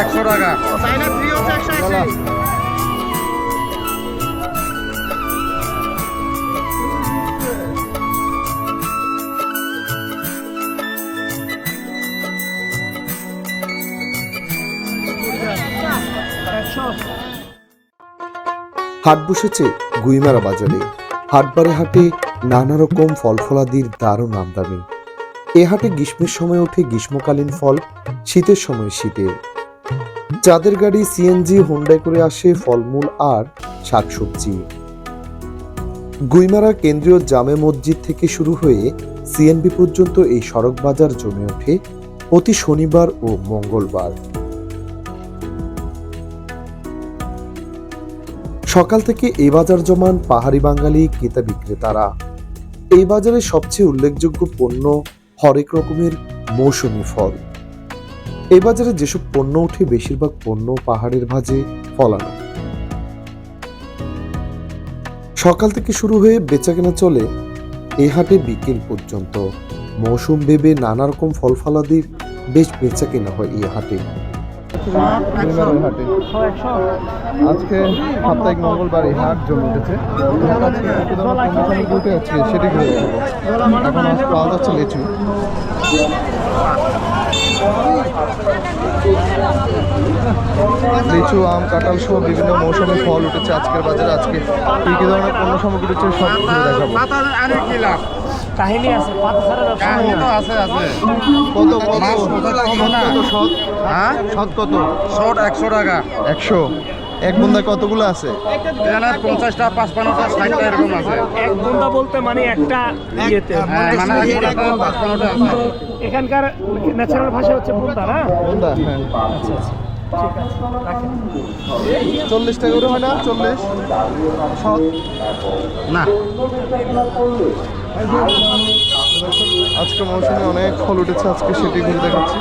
একশো টাকা। হাট বসেছে গুইমারা বাজারে। হাটবারে হাটে নানা রকম ফল ফলাদির দারুণ আমদানি। এ হাটে গ্রীষ্মের সময় ওঠে গ্রীষ্মকালীন ফল, শীতের সময় শীতের। যাদের গাড়ি সিএনজি হোন্ডায় করে আসে, ফলমূল আর শাকসবজি। গুইমারা কেন্দ্রীয় জামে মসজিদ থেকে শুরু হয়ে সিএনবি পর্যন্ত এই সড়ক বাজার জমে ওঠে প্রতি শনিবার ও মঙ্গলবার। সকাল থেকে এই বাজার জমান পাহাড়ি বাঙালি ক্রেতা বিক্রেতারা। এই বাজারে সবচেয়ে উল্লেখযোগ্য পণ্য হরেক রকমের মৌসুমি ফল। এই বাজারে যেসব পণ্য ওঠে, বেশিরভাগ পণ্য পাহাড়ের ভাজে ফলানো। সকাল থেকে শুরু হয়ে বেচাকেনা চলে এ হাটে বিকেল পর্যন্ত। মৌসুম ভেবে নানা রকম ফল ফলাদির বেশ বেচাকেনা হয় এই হাটে। আজকে উঠে সেটি এখন লিচু আম কাঁঠাল সহ বিভিন্ন মৌসুমি ফল উঠেছে আজকের বাজারে। আজকে কি কি ধরনের পণ্য সামগ্রী উঠেছে সব দেখাবো। কাহিনী আছে পাতা ছাড়া। আছে আছে। কত কত? কত হ্যাঁ? সৎ কত? শর্ট একশো টাকা। একশো? এক বন্ধায় কতগুলো আছে? পঞ্চাশটা পাঁচপান্নটা ষাটটা এরকম আছে। এক বলতে মানে একটা ইয়েতে। হ্যাঁ, মানে এখানকার ন্যাচারাল ভাষা হচ্ছে বুন্দা না? বন্ধা হ্যাঁ। ঠিক আছে চল্লিশ টাকা করে হয় না? চল্লিশ? না। আজকে মৌসুমে অনেক ফল উঠেছে আজকে সেটি ঘুরে দেখাচ্ছি।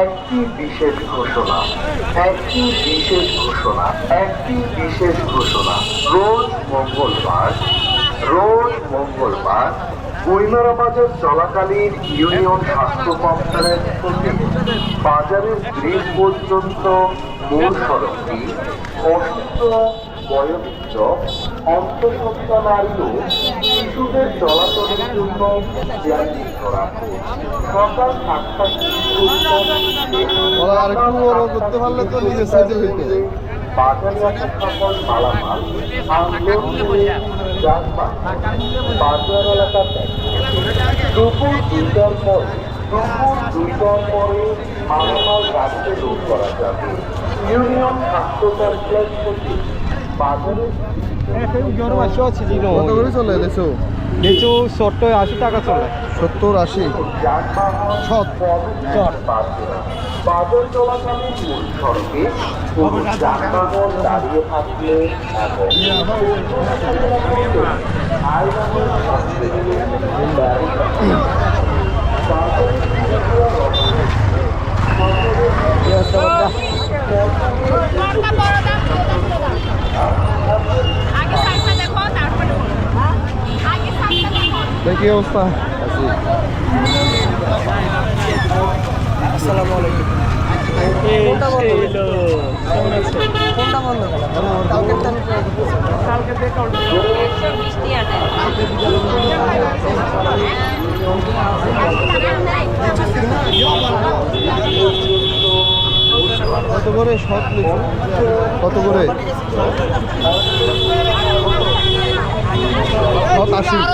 একটি বিশেষ ঘোষণা, একটি বিশেষ ঘোষণা, একটি বিশেষ ঘোষণা। রোজ মঙ্গলবার রোজ মঙ্গলবার বইমেলা বাজার চলাকালীন ইউনিয়ন স্বাস্থ্য কমপ্লেক্স থেকে বাজারের গ্রিল পর্যন্ত মূল সড়কটি অসুস্থ বয়োবৃদ্ধ অন্তঃসত্ত্বা নারী ও শিশুদের চলাচলের জন্য জ্যামিং করা সকাল সাতটা করতে পারলে তো নিজের সাইজে হইতে। বাজারে আসা সকল মালামাল আন্দোলন বাজার এলাকাতে দুপুর দুইটার পরে দুপুর দুইটার পরে মালামাল গাড়িতে লোড করা যাবে। ইউনিয়ন স্বাস্থ্য কমপ্লেক্স থেকে বাজারের কত করে চলে লিচু লিচু ছোট্ট আশি টাকা চলে। সত্তর আশি? যানবাহন সৎ চট বাজার চলাকালীন মূল সড়কে কোনো যানবাহন দাঁড়িয়ে থাকলে দেখি অবস্থা? কত করে? সৎ কত করে? সৎ আশি।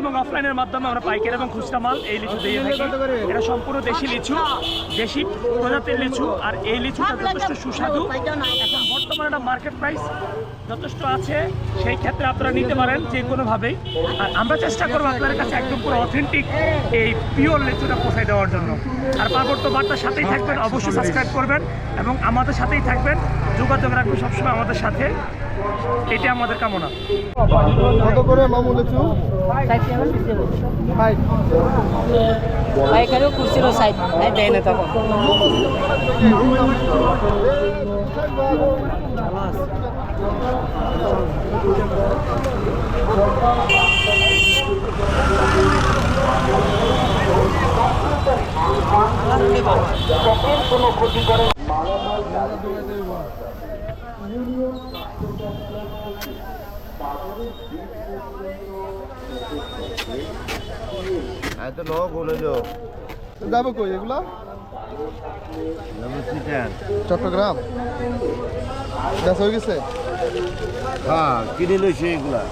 এবং অফলাইনের মাধ্যমে আমরা পাইকারি এবং খুচরা মাল এই লিচু দিয়ে থাকি। এটা সম্পূর্ণ দেশি লিচু, দেশি প্রজাতির লিচু, আর এই লিচুটা যথেষ্ট সুস্বাদু। এখন বর্তমানে একটা মার্কেট প্রাইস যথেষ্ট আছে সেই ক্ষেত্রে আপনারা নিতে পারেন যে কোনোভাবেই আর আমরা চেষ্টা করব আপনাদের কাছে একদম পুরো অথেন্টিক এই পিওর লেচুটা পৌঁছে দেওয়ার জন্য। আর পার্বত্য বার্তার সাথেই থাকবেন অবশ্যই সাবস্ক্রাইব করবেন এবং আমাদের সাথেই থাকবেন। যোগাযোগ রাখবেন সবসময় আমাদের সাথে। এটা আমাদের কামনা। কত করে মামু লেচু? পাইকারিও খুচরো সাইড দেয় না তখন। যাব কই এগুলা? চট্টগ্রাম। বেচা হয়ে গেছে? হ্যাঁ কিনে লইছে এগুলা।